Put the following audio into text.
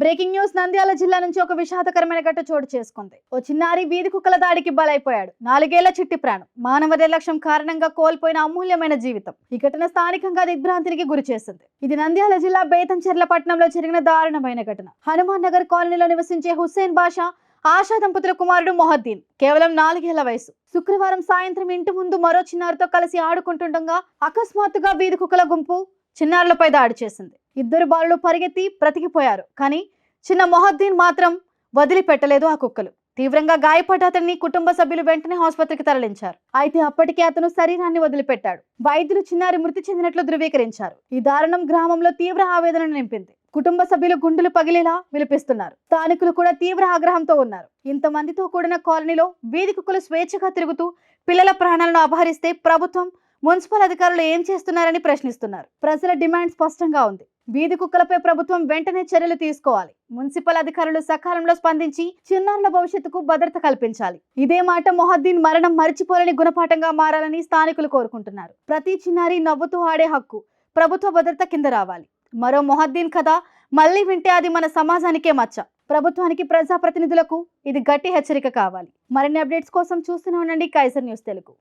Breaking news Nandyal జిల్లా నుంచి ఒక విషాదకరమైన ఘట్ట చోటు చేసుకుంది. ఓ చిన్నారి వీధి కుక్కల దాడికి బలైపోయాడు. నాలుగేళ్ళ చిట్టి ప్రాణం. మానవ నిర్లక్ష్యం కారణంగా కోల్పోయిన అమూల్యమైన జీవితం. ఈ ఘటన స్థానికంగా దిగ్భ్రాంతికి గురి చేసింది. ఇది నంద్యాల జిల్లా బేతంచెర్ల పట్టణంలో జరిగిన దారుణమైన ఘటన. హనుమాన్ నగర్ కాలనీలో నివసించే హుస్సేన్ బాషా ఆశా దంపతుల కుమారుడు మొహద్దీన్. కేవలం నాలుగేళ్ళ వయసు. శుక్రవారం సాయంత్రం ఇంటి ముందు మరో చిన్నారితో కలిసి ఆడుకుంటుండగా అకస్మాత్తుగా వీధి కుక్కల గుంపు చిన్నారులపై దాడి చేసింది. ఇద్దరు బాలులు పరిగెత్తి బ్రతికిపోయారు. కానీ చిన్న మొహద్దీన్ మాత్రం వదిలిపెట్టలేదు ఆ కుక్కలు. తీవ్రంగా గాయపడ్డ అతన్ని కుటుంబ సభ్యులు వెంటనే ఆసుపత్రికి తరలించారు. అయితే అప్పటికే అతను శరీరాన్ని వదిలిపెట్టాడు. వైద్యులు చిన్నారి మృతి చెందినట్లు ధృవీకరించారు. ఈ దారుణం గ్రామంలో తీవ్ర ఆవేదన నింపింది. కుటుంబ సభ్యులు గుండెలు పగిలేలా విలిపిస్తున్నారు. స్థానికులు కూడా తీవ్ర ఆగ్రహంతో ఉన్నారు. ఇంతమందితో కూడిన కాలనీలో వీధి కుక్కలు స్వేచ్ఛగా తిరుగుతూ పిల్లల ప్రాణాలను అపహరిస్తే ప్రభుత్వం మున్సిపల్ అధికారులు ఏం చేస్తున్నారని ప్రశ్నిస్తున్నారు. ప్రజల డిమాండ్ స్పష్టంగా ఉంది. వీధి కుక్కలపై ప్రభుత్వం వెంటనే చర్యలు తీసుకోవాలి. మున్సిపల్ అధికారులు సకాలంలో స్పందించి చిన్నారుల భవిష్యత్తుకు భద్రత కల్పించాలి. ఇదే మాట మొహద్దీన్ మరణం మరిచిపోలేని గుణపాఠంగా మారాలని స్థానికులు కోరుకుంటున్నారు. ప్రతి చిన్నారి నవ్వుతూ ఆడే హక్కు ప్రభుత్వ భద్రత కింద రావాలి. మరో మొహద్దీన్ కథ మళ్ళీ వింటే అది మన సమాజానికే మచ్చ. ప్రభుత్వానికి ప్రజాప్రతినిధులకు ఇది గట్టి హెచ్చరిక కావాలి. మరిన్ని అప్డేట్స్ కోసం చూస్తూనే ఉండండి. Kaiser news Telugu.